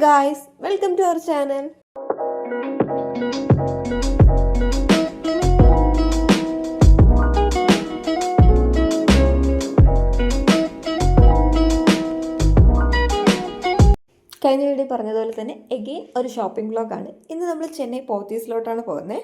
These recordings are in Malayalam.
Guys welcome to our channel കഴിഞ്ഞ വീഡിയോ പറഞ്ഞതുപോലെ തന്നെ എഗെയിൻ ഒരു ഷോപ്പിംഗ് ബ്ലോഗാണ് ഇന്ന് നമ്മൾ ചെന്നൈ പോത്തീസിലോട്ടാണ് പോകുന്നത്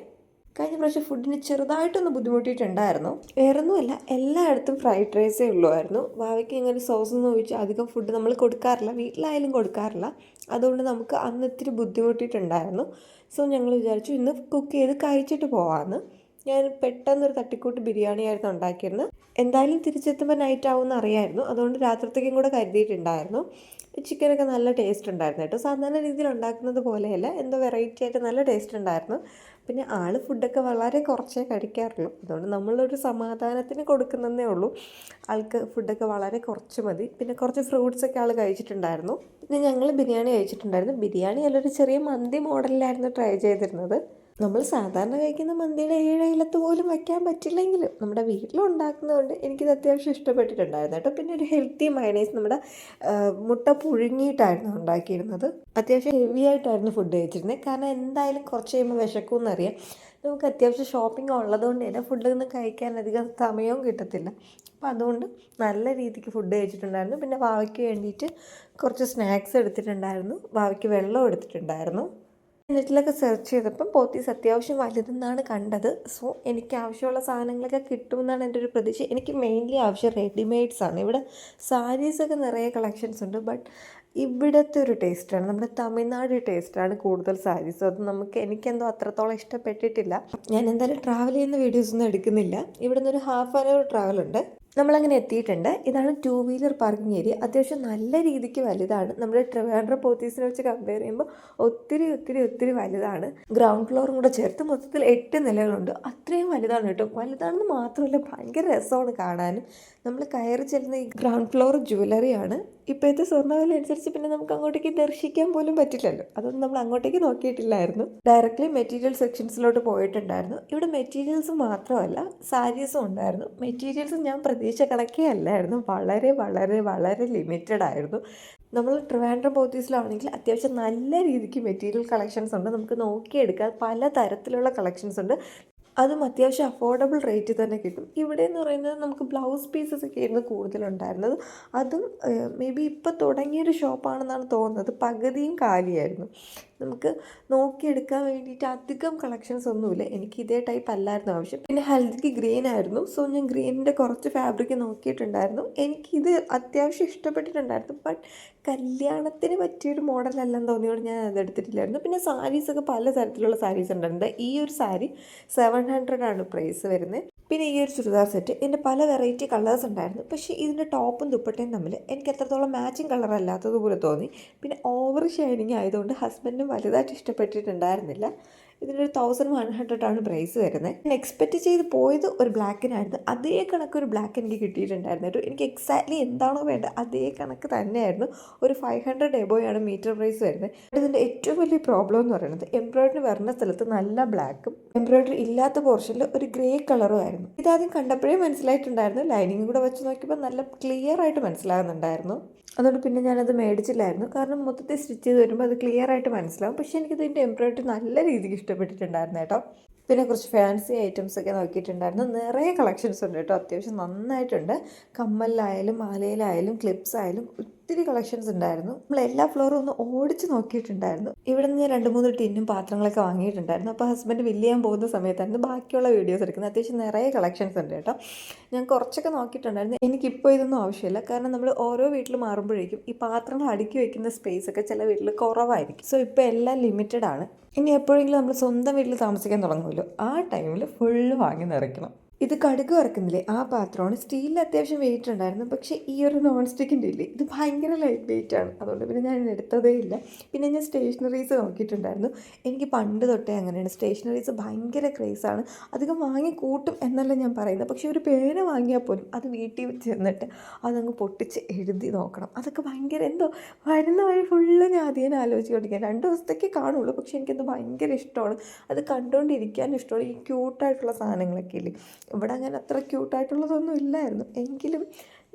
കഴിഞ്ഞ പ്രാവശ്യം ഫുഡിന് ചെറുതായിട്ടൊന്ന് ബുദ്ധിമുട്ടിയിട്ടുണ്ടായിരുന്നു. വേറൊന്നുമല്ല എല്ലായിടത്തും ഫ്രൈഡ് റൈസേ ഉള്ളുമായിരുന്നു ഭാവിക്ക് ഇങ്ങനെ സോസ് എന്ന് ചോദിച്ചാൽ അധികം ഫുഡ് നമ്മൾ കൊടുക്കാറില്ല വീട്ടിലായാലും കൊടുക്കാറില്ല. അതുകൊണ്ട് നമുക്ക് അന്ന് ഇത്തിരി ബുദ്ധിമുട്ടിയിട്ടുണ്ടായിരുന്നു. സോ ഞങ്ങൾ വിചാരിച്ചു ഇന്ന് കുക്ക് ചെയ്ത് കഴിച്ചിട്ട് പോവാമെന്ന് ഞാൻ പെട്ടെന്നൊരു തട്ടിക്കൂട്ട് ബിരിയാണിയായിരുന്നു ഉണ്ടാക്കിയിരുന്നത് എന്തായാലും തിരിച്ചെത്തുമ്പോൾ നൈറ്റ് ആവുമെന്ന് അറിയായിരുന്നു. അതുകൊണ്ട് രാത്രിത്തേക്കും കൂടെ കരുതിയിട്ടുണ്ടായിരുന്നു. ചിക്കനൊക്കെ നല്ല ടേസ്റ്റ് ഉണ്ടായിരുന്നു കേട്ടോ. സാധാരണ രീതിയിൽ ഉണ്ടാക്കുന്നത് പോലെയല്ല എന്തോ വെറൈറ്റി ആയിട്ട് നല്ല ടേസ്റ്റ് ഉണ്ടായിരുന്നു. പിന്നെ ആൾ ഫുഡൊക്കെ വളരെ കുറച്ചേ കഴിക്കാറുള്ളൂ. അതുകൊണ്ട് നമ്മളൊരു സമാധാനത്തിന് കൊടുക്കുന്നതേ ഉള്ളൂ. ആൾക്ക് ഫുഡൊക്കെ വളരെ കുറച്ച് മതി. പിന്നെ കുറച്ച് ഫ്രൂട്ട്സൊക്കെ ആൾ കഴിച്ചിട്ടുണ്ടായിരുന്നു. പിന്നെ ഞങ്ങൾ ബിരിയാണി കഴിച്ചിട്ടുണ്ടായിരുന്നു. ബിരിയാണി അല്ലൊരു ചെറിയ മന്തി മോഡലിലായിരുന്നു ട്രൈ ചെയ്തിരുന്നത്. നമ്മൾ സാധാരണ കഴിക്കുന്ന മന്തിയുടെ ഏഴയിലത്ത് പോലും വയ്ക്കാൻ പറ്റില്ലെങ്കിലും നമ്മുടെ വീട്ടിലുണ്ടാക്കുന്നതുകൊണ്ട് എനിക്കിത് അത്യാവശ്യം ഇഷ്ടപ്പെട്ടിട്ടുണ്ടായിരുന്നു കേട്ടോ. പിന്നെ ഒരു ഹെൽത്തി മയണൈസ് നമ്മുടെ മുട്ട പുഴുങ്ങിയിട്ടായിരുന്നു ഉണ്ടാക്കിയിരുന്നത്. അത്യാവശ്യം ഹെവി ആയിട്ടായിരുന്നു ഫുഡ് കഴിച്ചിരുന്നത് കാരണം എന്തായാലും കുറച്ച് കഴിയുമ്പോൾ വിശക്കുമെന്നറിയാം. നമുക്ക് അത്യാവശ്യം ഷോപ്പിംഗ് ഉള്ളതുകൊണ്ട് തന്നെ ഫുഡൊന്നും കഴിക്കാൻ അധികം സമയവും കിട്ടത്തില്ല. അപ്പോൾ അതുകൊണ്ട് നല്ല രീതിക്ക് ഫുഡ് കഴിച്ചിട്ടുണ്ടായിരുന്നു. പിന്നെ വാവയ്ക്ക് വേണ്ടിയിട്ട് കുറച്ച് സ്നാക്സ് എടുത്തിട്ടുണ്ടായിരുന്നു. വാവയ്ക്ക് വെള്ളം എടുത്തിട്ടുണ്ടായിരുന്നു. നെറ്റിലൊക്കെ സെർച്ച് ചെയ്തപ്പം പോത്തീസ് അത്യാവശ്യം വലുതെന്നാണ് കണ്ടത്. സോ എനിക്ക് ആവശ്യമുള്ള സാധനങ്ങളൊക്കെ കിട്ടുമെന്നാണ് എന്റെ ഒരു പ്രതീക്ഷ. എനിക്ക് മെയിൻലി ആവശ്യം റെഡിമെയ്ഡ്സ് ആണ്. ഇവിടെ സാരീസൊക്കെ നിറയെ കളക്ഷൻസ് ഉണ്ട്. ബട്ട് ഇവിടുത്തെ ഒരു ടേസ്റ്റാണ് നമ്മുടെ തമിഴ്നാട് ടേസ്റ്റാണ് കൂടുതൽ സാരീസ് അത് നമുക്ക് എനിക്കെന്തോ അത്രത്തോളം ഇഷ്ടപ്പെട്ടിട്ടില്ല. ഞാൻ എന്തായാലും ട്രാവൽ ചെയ്യുന്ന വീഡിയോസ് ഒന്നും എടുക്കുന്നില്ല. ഇവിടുന്ന് ഒരു ഹാഫ് ആൻ അവർ ട്രാവൽ ഉണ്ട്. നമ്മളങ്ങനെ എത്തിയിട്ടുണ്ട്. ഇതാണ് ടു വീലർ പാർക്കിംഗ് ഏരിയ അത്യാവശ്യം നല്ല രീതിക്ക് വലുതാണ്. നമ്മുടെ ട്രിവാൻഡ്രം പോത്തീസിനെ വെച്ച് കമ്പയർ ചെയ്യുമ്പോൾ ഒത്തിരി ഒത്തിരി ഒത്തിരി വലുതാണ്. ഗ്രൗണ്ട് ഫ്ലോറും കൂടെ ചേർത്ത് മൊത്തത്തിൽ എട്ട് നിലകളുണ്ട്. അത്രയും വലുതാണ് കേട്ടോ. വലുതാണെന്ന് മാത്രമല്ല ഭയങ്കര രസമാണ് കാണാനും. നമ്മൾ കയറി ചെല്ലുന്ന ഈ ഗ്രൗണ്ട് ഫ്ലോർ ജ്വല്ലറിയാണ് ഇപ്പോഴത്തെ സ്വർണവില അനുസരിച്ച് പിന്നെ നമുക്ക് അങ്ങോട്ടേക്ക് ദർശിക്കാൻ പോലും പറ്റില്ലല്ലോ. അതൊന്നും നമ്മൾ അങ്ങോട്ടേക്ക് നോക്കിയിട്ടില്ലായിരുന്നു. ഡയറക്റ്റ്ലി മെറ്റീരിയൽ സെക്ഷൻസിലോട്ട് പോയിട്ടുണ്ടായിരുന്നു. ഇവിടെ മെറ്റീരിയൽസ് മാത്രമല്ല സാരീസും ഉണ്ടായിരുന്നു. മെറ്റീരിയൽസ് ഞാൻ പ്രതീക്ഷ കണക്കേ അല്ലായിരുന്നു. വളരെ വളരെ വളരെ ലിമിറ്റഡ് ആയിരുന്നു. നമ്മൾ ട്രിവാൻഡ്രം പോത്തീസിലാണെങ്കിൽ അത്യാവശ്യം നല്ല രീതിക്ക് മെറ്റീരിയൽ കളക്ഷൻസ് ഉണ്ട്. നമുക്ക് നോക്കിയെടുക്കാൻ പല തരത്തിലുള്ള കളക്ഷൻസ് ഉണ്ട്. അതും അത്യാവശ്യം അഫോർഡബിൾ റേറ്റിൽ തന്നെ കിട്ടും. ഇവിടെ എന്ന് പറയുന്നത് നമുക്ക് ബ്ലൗസ് പീസസ് ഒക്കെ ആയിരുന്നു കൂടുതലുണ്ടായിരുന്നത്. അതും മേ ബി ഇപ്പോൾ തുടങ്ങിയൊരു ഷോപ്പാണെന്നാണ് തോന്നുന്നത്. പകുതിയും കാലിയായിരുന്നു. നമുക്ക് നോക്കിയെടുക്കാൻ വേണ്ടിയിട്ട് അധികം കളക്ഷൻസ് ഒന്നുമില്ല. എനിക്ക് ഇതേ ടൈപ്പ് അല്ലായിരുന്നു ആവശ്യം. പിന്നെ ഹൽദിക്ക് ഗ്രീൻ ആയിരുന്നു. സോ ഞാൻ ഗ്രീനിന്റെ കുറച്ച് ഫാബ്രിക് നോക്കിയിട്ടുണ്ടായിരുന്നു. എനിക്കിത് അത്യാവശ്യം ഇഷ്ടപ്പെട്ടിട്ടുണ്ടായിരുന്നു. ബട്ട് കല്യാണത്തിന് പറ്റിയൊരു മോഡലല്ലെന്ന് തോന്നിയോട് ഞാൻ അത് എടുത്തിട്ടില്ലായിരുന്നു. പിന്നെ സാരീസൊക്കെ പല തരത്തിലുള്ള സാരീസ് ഉണ്ടായിരുന്നു ഈ ഒരു സാരി സെവൻ ഹൺഡ്രഡ് ആണ് പ്രൈസ് വരുന്നത്. പിന്നെ ഈ ഒരു ചുരിദാർ സെറ്റ് ഇതിന്റെ പല വെറൈറ്റി കളേഴ്സ് ഉണ്ടായിരുന്നു. പക്ഷേ ഇതിന്റെ ടോപ്പും ദുപ്പട്ടയും തമ്മിൽ എനിക്ക് എത്രത്തോളം മാച്ചിങ് കളർ അല്ലാത്തതുപോലെ തോന്നി. പിന്നെ ഓവർ ഷൈനിങ് ആയതുകൊണ്ട് ഹസ്ബൻഡും വലുതായിട്ട് ഇഷ്ടപ്പെട്ടിട്ടുണ്ടായിരുന്നില്ല. ഇതിനൊരു തൗസൻഡ് വൺ ഹൺഡ്രഡ് ആണ് പ്രൈസ് വരുന്നത് ഞാൻ എക്സ്പെക്റ്റ് ചെയ്ത് പോയത് ഒരു ബ്ലാക്കിനായിരുന്നു അതേ കണക്ക് ഒരു ബ്ലാക്ക് എനിക്ക് കിട്ടിയിട്ടുണ്ടായിരുന്നു. കേട്ടോ എനിക്ക് എക്സാക്ട്ലി എന്താണോ വേണ്ടത് അതേ കണക്ക് തന്നെയായിരുന്നു. ഒരു ഫൈവ് ഹൺഡ്രഡ് എബോയാണ് മീറ്റർ പ്രൈസ് വരുന്നത് ഇതിന്റെ ഏറ്റവും വലിയ പ്രോബ്ലം എന്ന് പറയുന്നത് എംബ്രോയിഡറി വരുന്ന സ്ഥലത്ത് നല്ല ബ്ലാക്കും എംബ്രോയിഡറി ഇല്ലാത്ത പോർഷനിൽ ഒരു ഗ്രേ കളറും ആയിരുന്നു. ഇതാദ്യം കണ്ടപ്പോഴേ മനസ്സിലായിട്ടുണ്ടായിരുന്നു. ലൈനിങ് കൂടെ വെച്ച് നോക്കിയപ്പോൾ നല്ല ക്ലിയർ ആയിട്ട് മനസ്സിലാകുന്നുണ്ടായിരുന്നു. അതുകൊണ്ട് പിന്നെ ഞാനത് മേടിച്ചില്ലായിരുന്നു. കാരണം മൊത്തത്തിൽ സ്റ്റിച്ച് ചെയ്ത് വരുമ്പോൾ അത് ക്ലിയർ ആയിട്ട് മനസ്സിലാവും. പക്ഷേ എനിക്കിതിന്റെ എംബ്രോയിഡറി നല്ല രീതിക്ക് ഇഷ്ടപ്പെട്ടിട്ടുണ്ടായിരുന്നു കേട്ടോ. പിന്നെ കുറച്ച് ഫാൻസി ഐറ്റംസ് ഒക്കെ നോക്കിയിട്ടുണ്ടായിരുന്നു. നിറയെ കളക്ഷൻസ് ഉണ്ട് കേട്ടോ. അത്യാവശ്യം നന്നായിട്ടുണ്ട്. കമ്മലിലായാലും മാലയിലായാലും ക്ലിപ്സ് ആയാലും ഒത്തിരി കളക്ഷൻസ് ഉണ്ടായിരുന്നു. നമ്മൾ എല്ലാ ഫ്ലോറും ഒന്ന് ഓടിച്ച് നോക്കിയിട്ടുണ്ടായിരുന്നു. ഇവിടെ നിന്ന് ഞാൻ രണ്ട് മൂന്ന് ടിന്നും പാത്രങ്ങളൊക്കെ വാങ്ങിയിട്ടുണ്ടായിരുന്നു. അപ്പോൾ ഹസ്ബൻഡ് വില്ല് ചെയ്യാൻ പോകുന്ന സമയത്തായിരുന്നു ബാക്കിയുള്ള വീഡിയോസ് എടുക്കുന്നത്. അത്യാവശ്യം നിറയെ കളക്ഷൻസ് ഉണ്ട് കേട്ടോ. ഞാൻ കുറച്ചൊക്കെ നോക്കിയിട്ടുണ്ടായിരുന്നു. എനിക്കിപ്പോൾ ഇതൊന്നും ആവശ്യമില്ല. കാരണം നമ്മൾ ഓരോ വീട്ടിൽ മാറുമ്പോഴേക്കും ഈ പാത്രങ്ങൾ അടുക്കി വയ്ക്കുന്ന സ്പേസ് ഒക്കെ ചില വീട്ടിൽ കുറവായിരിക്കും. സോ ഇപ്പോൾ എല്ലാം ലിമിറ്റഡ് ആണ്. ഇനി എപ്പോഴെങ്കിലും നമ്മൾ സ്വന്തം വീട്ടിൽ താമസിക്കാൻ തുടങ്ങുമല്ലോ. ആ ടൈമിൽ ഫുള്ള് വാങ്ങി നിറയ്ക്കണം. ഇത് കടുക് വറക്കുന്നില്ലേ? ആ പാത്രമാണ്. സ്റ്റീലിൽ അത്യാവശ്യം വെയിറ്റ് ഉണ്ടായിരുന്നു. പക്ഷേ ഈ ഒരു നോൺ സ്റ്റിക്കിന്റെ ഇല്ലേ? ഇത് ഭയങ്കര ലൈറ്റ് വെയിറ്റ് ആണ്. അതുകൊണ്ട് പിന്നെ ഞാൻ എടുത്തതേ ഇല്ല. പിന്നെ ഞാൻ സ്റ്റേഷനറീസ് നോക്കിയിട്ടുണ്ടായിരുന്നു. എനിക്ക് പണ്ട് തൊട്ടേ അങ്ങനെയാണ്. സ്റ്റേഷനറീസ് ഭയങ്കര ക്രേസാണ് അധികം വാങ്ങി കൂട്ടും എന്നല്ല ഞാൻ പറയുന്നത്. പക്ഷേ ഒരു പേന വാങ്ങിയാൽ പോലും അത് വീട്ടിൽ ചെന്നിട്ട് അതങ്ങ് പൊട്ടിച്ച് എഴുതി നോക്കണം. അതൊക്കെ ഭയങ്കര എന്തോ വരുന്ന വഴി ഫുള്ള് ഞാൻ ആദ്യം ആലോചിച്ചുകൊണ്ടിരിക്കുക രണ്ട് ദിവസത്തേക്കേ കാണുള്ളൂ. പക്ഷേ എനിക്കത് ഭയങ്കര ഇഷ്ടമാണ്. അത് കണ്ടുകൊണ്ടിരിക്കാൻ ഇഷ്ടമാണ്. ഈ ക്യൂട്ടായിട്ടുള്ള സാധനങ്ങളൊക്കെ ഇല്ലേ? ഇവിടെ അങ്ങനെ അത്ര ക്യൂട്ടായിട്ടുള്ളതൊന്നും ഇല്ലായിരുന്നു. എങ്കിലും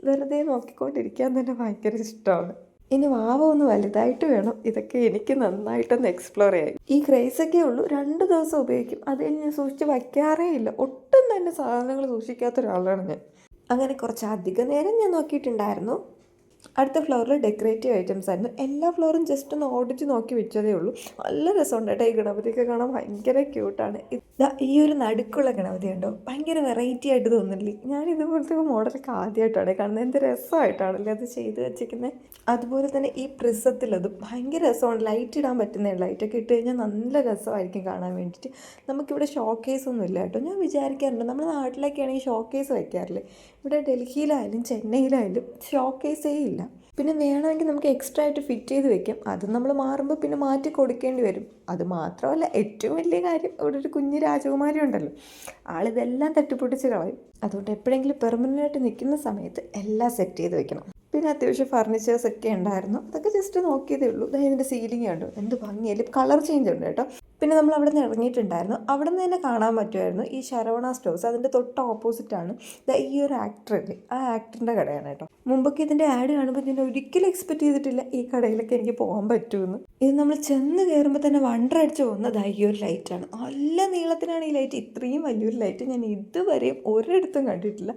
വെറുതെ നോക്കിക്കൊണ്ടിരിക്കാൻ തന്നെ ഭയങ്കര ഇഷ്ടമാണ് ഇനി വാവ ഒന്ന് വലുതായിട്ട് വേണം. ഇതൊക്കെ എനിക്ക് നന്നായിട്ടൊന്ന് എക്സ്പ്ലോർ ചെയ്യാം ഈ ക്രൈസൊക്കെ ഉള്ളൂ. രണ്ട് ദിവസം ഉപയോഗിക്കും. അത് ഞാൻ സൂക്ഷിച്ച് വയ്ക്കാറേ ഇല്ല. ഒട്ടും തന്നെ സാധനങ്ങൾ സൂക്ഷിക്കാത്ത ഒരാളാണ് ഞാൻ. അങ്ങനെ കുറച്ച് അധിക നേരം ഞാൻ നോക്കിയിട്ടുണ്ടായിരുന്നു. അടുത്ത ഫ്ലോറിൽ ഡെക്കറേറ്റീവ് ഐറ്റംസ് ആയിരുന്നു. എല്ലാ ഫ്ലോറും ജസ്റ്റ് ഒന്ന് ഓടിച്ച് നോക്കി വെച്ചതേ ഉള്ളൂ. നല്ല രസമുണ്ട് കേട്ടോ ഈ ഗണപതിയൊക്കെ കാണാൻ. ഭയങ്കര ക്യൂട്ടാണ് ഈ ഒരു നടുക്കുള്ള ഗണപതി ഉണ്ടോ ഭയങ്കര വെറൈറ്റി ആയിട്ട് തോന്നില്ലേ ഞാൻ ഇതുപോലത്തെ മോഡലൊക്കെ ആദ്യമായിട്ടാണ് കാണുന്നത്. എന്ത് രസമായിട്ടാണല്ലേ അത് ചെയ്ത് വെച്ചിരിക്കുന്നത് അതുപോലെ തന്നെ ഈ പ്രിസത്തിലത് ഭയങ്കര രസമാണ് ലൈറ്റ് ഇടാൻ പറ്റുന്ന ലൈറ്റൊക്കെ ഇട്ട് കഴിഞ്ഞാൽ നല്ല രസമായിരിക്കും കാണാൻ വേണ്ടിയിട്ട്. നമുക്കിവിടെ ഷോക്കേസ് ഒന്നും ഇല്ല കേട്ടോ. ഞാൻ വിചാരിക്കാറുണ്ട് നമ്മുടെ നാട്ടിലൊക്കെയാണെങ്കിൽ ഷോക്കേസ് വയ്ക്കാറില്ലേ ഇവിടെ ഡൽഹിയിലായാലും ചെന്നൈയിലായാലും ഷോക്കേസേ ഇല്ല. പിന്നെ വേണമെങ്കിൽ നമുക്ക് എക്സ്ട്രാ ആയിട്ട് ഫിറ്റ് ചെയ്ത് വെക്കാം. അത് നമ്മൾ മാറുമ്പോൾ പിന്നെ മാറ്റി കൊടുക്കേണ്ടി വരും. അത് മാത്രമല്ല ഏറ്റവും വലിയ കാര്യം ഇവിടെ ഒരു കുഞ്ഞ് രാജകുമാരി ഉണ്ടല്ലോ. ആളിതെല്ലാം തട്ടിപ്പൊട്ടിച്ച് കളയും. അതുകൊണ്ട് എപ്പോഴെങ്കിലും പെർമനന്റ് ആയിട്ട് നിൽക്കുന്ന സമയത്ത് എല്ലാം സെറ്റ് ചെയ്ത് വെക്കണം. പിന്നെ അത്യാവശ്യം ഫർണിച്ചേഴ്സ് ഒക്കെ ഉണ്ടായിരുന്നു. അതൊക്കെ ജസ്റ്റ് നോക്കിയതേ ഉള്ളൂ. ഇതിന്റെ സീലിംഗ് ഉണ്ട് എന്ത് ഭംഗിയായാലും കളർ ചേഞ്ച് ഉണ്ട് കേട്ടോ. പിന്നെ നമ്മൾ അവിടെ നിന്ന് ഇറങ്ങിയിട്ടുണ്ടായിരുന്നു. അവിടെ നിന്ന് തന്നെ കാണാൻ പറ്റുമായിരുന്നു ഈ ശരവണ സ്റ്റോഴ്സ് അതിന്റെ തൊട്ട് ഓപ്പോസിറ്റാണ് ഈ ഒരു ആക്ടറല്ലേ ആ ആക്ടറിന്റെ കടയാണ് കേട്ടോ. മുമ്പൊക്കെ ഇതിന്റെ ആഡ് കാണുമ്പോൾ ഞാൻ ഒരിക്കലും എക്സ്പെക്ട് ചെയ്തിട്ടില്ല ഈ കടയിലൊക്കെ എനിക്ക് പോകാൻ പറ്റുമെന്ന്. ഇത് നമ്മൾ ചെന്ന് കയറുമ്പോൾ തന്നെ വണ്ടർ അടിച്ച് പോകുന്നത് ഈ ഒരു ലൈറ്റാണ് നല്ല നീളത്തിനാണ് ഈ ലൈറ്റ് ഇത്രയും വലിയൊരു ലൈറ്റ് ഞാൻ ഇതുവരെയും ഒരിടത്തും കണ്ടിട്ടില്ല.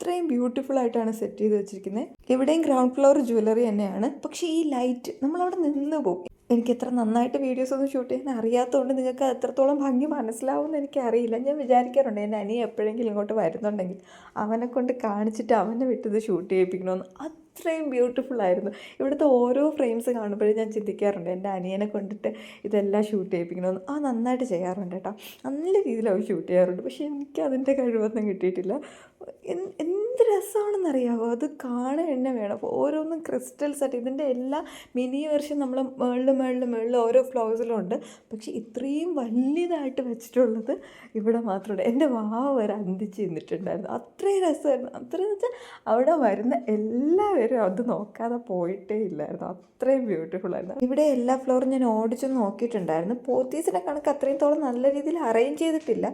അത്രയും ബ്യൂട്ടിഫുൾ ആയിട്ടാണ് സെറ്റ് ചെയ്ത് വെച്ചിരിക്കുന്നത് എവിടെയും ഗ്രൗണ്ട് ഫ്ലോർ ജ്വല്ലറി തന്നെയാണ്. പക്ഷേ ഈ ലൈറ്റ് നമ്മളവിടെ നിന്ന് പോകും. എനിക്ക് എത്ര നന്നായിട്ട് വീഡിയോസ് ഒന്നും ഷൂട്ട് ചെയ്യാൻ അറിയാത്തതുകൊണ്ട് നിങ്ങൾക്ക് എത്രത്തോളം ഭംഗി മനസ്സിലാവുമെന്ന് എനിക്കറിയില്ല. ഞാൻ വിചാരിക്കാറുണ്ട് എന്റെ അനിയ എപ്പോഴെങ്കിലും ഇങ്ങോട്ട് വരുന്നുണ്ടെങ്കിൽ അവനെ കൊണ്ട് കാണിച്ചിട്ട് അവനെ വിട്ടത് ഷൂട്ട് ചെയ്യിപ്പിക്കണമെന്ന് അത്രയും ബ്യൂട്ടിഫുൾ ആയിരുന്നു. ഇവിടുത്തെ ഓരോ ഫ്രെയിംസ് കാണുമ്പോഴും ഞാൻ ചിന്തിക്കാറുണ്ട് എന്റെ അനിയനെ കൊണ്ടിട്ട് ഇതെല്ലാം ഷൂട്ട് ചെയ്യിപ്പിക്കണമെന്ന് ആ നന്നായിട്ട് ചെയ്യാറുണ്ട് കേട്ടോ. നല്ല രീതിയിൽ അവർ ഷൂട്ട് ചെയ്യാറുണ്ട്. പക്ഷേ എനിക്ക് അതിന്റെ കഴിവൊന്നും കിട്ടിയിട്ടില്ല. എന്ത് രസമാണെന്നറിയാമോ അത് കാണാൻ തന്നെ വേണം. അപ്പോൾ ഓരോന്നും ക്രിസ്റ്റൽസ് ആയിട്ട് ഇതിന്റെ എല്ലാ മിനി വെർഷൻ നമ്മൾ മേളിൽ മേളിൽ മേളിൽ ഓരോ ഫ്ലോസിലും ഉണ്ട്. പക്ഷേ ഇത്രയും വലിയതായിട്ട് വെച്ചിട്ടുള്ളത് ഇവിടെ മാത്രമുണ്ട് എന്റെ വാവ വരെ അന്തിച്ച് നിന്നിട്ടുണ്ടായിരുന്നു. അത്രയും രസമായിരുന്നു. അത്രയും വെച്ചാൽ അവിടെ വരുന്ന എല്ലാവരും അത് നോക്കാതെ പോയിട്ടേ ഇല്ലായിരുന്നു. അത്രയും ബ്യൂട്ടിഫുൾ ആയിരുന്നു. ഇവിടെ എല്ലാ ഫ്ലോറും ഞാൻ ഓടിച്ചു നോക്കിയിട്ടുണ്ടായിരുന്നു. പോത്തീസിനെ കണക്ക് അത്രയും തോളം നല്ല രീതിയിൽ അറേഞ്ച് ചെയ്തിട്ടില്ല.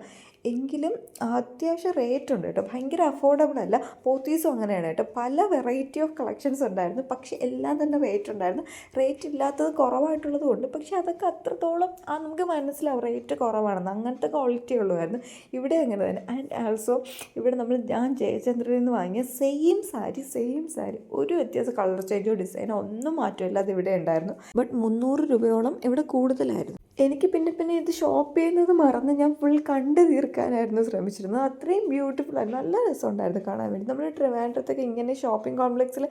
എങ്കിലും അത്യാവശ്യം റേറ്റ് ഉണ്ട് കേട്ടോ. ഭയങ്കര അഫോർഡബിൾ അല്ല. പോത്തീസും അങ്ങനെയാണ് കേട്ടോ. പല വെറൈറ്റി ഓഫ് കളക്ഷൻസ് ഉണ്ടായിരുന്നു. പക്ഷേ എല്ലാം തന്നെ റേറ്റ് ഉണ്ടായിരുന്നു. റേറ്റ് ഇല്ലാത്തത് കുറവായിട്ടുള്ളതും ഉണ്ട്. പക്ഷേ അതൊക്കെ അത്രത്തോളം ആ നമുക്ക് മനസ്സിലാവും റേറ്റ് കുറവാണെന്ന്. അങ്ങനത്തെ ക്വാളിറ്റി ഉള്ളതായിരുന്നു ഇവിടെ അങ്ങനെ തന്നെ. ആൻഡ് ആൾസോ ഇവിടെ നമ്മൾ ഞാൻ ജയചന്ദ്രനിൽ നിന്ന് വാങ്ങിയ സെയിം സാരി സെയിം സാരി ഒരു വ്യത്യാസം കളർ ചേഞ്ചോ ഡിസൈനോ ഒന്നും മാറ്റമില്ല അത് ഇവിടെ ഉണ്ടായിരുന്നു. ബട്ട് മുന്നൂറ് രൂപയോളം ഇവിടെ കൂടുതലായിരുന്നു. എനിക്ക് പിന്നെ പിന്നെ ഇത് ഷോപ്പ് ചെയ്യുന്നത് മറന്ന് ഞാൻ ഫുൾ കണ്ട് തീർക്കാനായിരുന്നു ശ്രമിച്ചിരുന്നത്. അത്രയും ബ്യൂട്ടിഫുൾ ആയിരുന്നു. നല്ല രസമുണ്ടായിരുന്നു കാണാൻ വേണ്ടി. നമ്മുടെ ട്രിവാൻഡ്രത്തൊക്കെ ഇങ്ങനെ ഷോപ്പിംഗ് കോംപ്ലക്സിൽ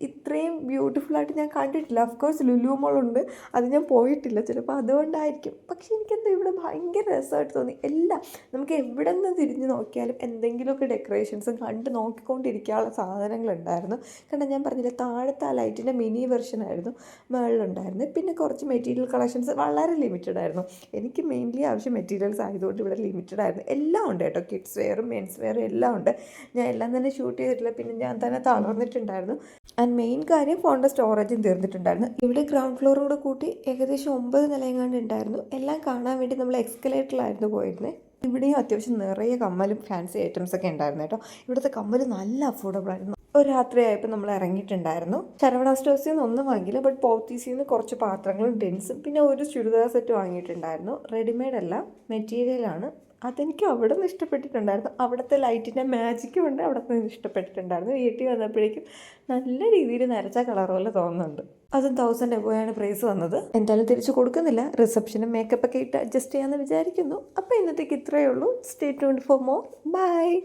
ഇത്രയും ബ്യൂട്ടിഫുൾ ആയിട്ട് ഞാൻ കണ്ടിട്ടില്ല. അഫ്കോഴ്സ് ലുലു മോളുണ്ട് അത് ഞാൻ പോയിട്ടില്ല. ചിലപ്പോൾ അതുകൊണ്ടായിരിക്കും. പക്ഷേ എനിക്കെന്താ ഇവിടെ ഭയങ്കര രസമായിട്ട് തോന്നി. എല്ലാം നമുക്ക് എവിടെ നിന്ന് തിരിഞ്ഞ് നോക്കിയാലും എന്തെങ്കിലുമൊക്കെ ഡെക്കറേഷൻസും കണ്ട് നോക്കിക്കൊണ്ടിരിക്കാനുള്ള സാധനങ്ങളുണ്ടായിരുന്നു. കാരണം ഞാൻ പറഞ്ഞില്ല താഴത്തെ ആ ലൈറ്റിന്റെ മിനി വെർഷൻ ആയിരുന്നു. മുകളിലുണ്ടായിരുന്നു പിന്നെ കുറച്ച് മെറ്റീരിയൽ കളക്ഷൻസ് വളരെ ലിമിറ്റഡ് ആയിരുന്നു. എനിക്ക് മെയിൻലി ആവശ്യം മെറ്റീരിയൽസ് ആയതുകൊണ്ട് ഇവിടെ ലിമിറ്റഡ് ആയിരുന്നു. എല്ലാം ഉണ്ട് കേട്ടോ. കിഡ്സ് വെയറും മെൻസ് വെയറും എല്ലാം ഉണ്ട്. ഞാൻ എല്ലാം തന്നെ ഷൂട്ട് ചെയ്തിട്ടില്ല. പിന്നെ ഞാൻ തന്നെ തളർന്നിട്ടുണ്ടായിരുന്നു. ആൻഡ് മെയിൻ കാര്യം ഫോണിന്റെ സ്റ്റോറേജും തീർന്നിട്ടുണ്ടായിരുന്നു. ഇവിടെ ഗ്രൗണ്ട് ഫ്ലോറും കൂടെ കൂട്ടി ഏകദേശം ഒമ്പത് നിലയെങ്ങാണ്ട് ഉണ്ടായിരുന്നു. എല്ലാം കാണാൻ വേണ്ടി നമ്മൾ എക്സ്കലേറ്ററിലായിരുന്നു പോയിരുന്നത് ഇവിടെയും അത്യാവശ്യം നിറയെ കമ്മലും ഫാൻസി ഐറ്റംസ് ഒക്കെ ഉണ്ടായിരുന്നു കേട്ടോ. ഇവിടുത്തെ കമ്മൽ നല്ല അഫോർഡബിൾ ആയിരുന്നു. ഒരു രാത്രിയായപ്പോൾ നമ്മൾ ഇറങ്ങിയിട്ടുണ്ടായിരുന്നു. ശരവണ സ്റ്റോഴ്സിൽ നിന്ന് ഒന്നും വാങ്ങിയില്ല ബട്ട് പോത്തീസിൽ നിന്ന് കുറച്ച് പാത്രങ്ങളും ടെൻസും പിന്നെ ഒരു ചുരിദാർ സെറ്റ് വാങ്ങിയിട്ടുണ്ടായിരുന്നു. റെഡിമെയ്ഡ് അല്ല മെറ്റീരിയലാണ് അതെനിക്ക് അവിടെ നിന്ന് ഇഷ്ടപ്പെട്ടിട്ടുണ്ടായിരുന്നു. അവിടുത്തെ ലൈറ്റിന്റെ മാജിക്കും ഉണ്ട് അവിടെ നിന്ന് ഇഷ്ടപ്പെട്ടിട്ടുണ്ടായിരുന്നു. വീട്ടിൽ വന്നപ്പോഴേക്കും നല്ല രീതിയിൽ നരച്ച കളർ പോലെ തോന്നുന്നുണ്ട്. അതും തൗസൻഡ് എബോയാണ് പ്രൈസ് വന്നത്. എന്തായാലും തിരിച്ചു കൊടുക്കുന്നില്ല. റിസപ്ഷനും മേക്കപ്പ് ഒക്കെ ഇട്ട് അഡ്ജസ്റ്റ് ചെയ്യാമെന്ന് വിചാരിക്കുന്നു. അപ്പോൾ ഇന്നത്തേക്ക് ഇത്രയേ ഉള്ളൂ. Stay tune for more bye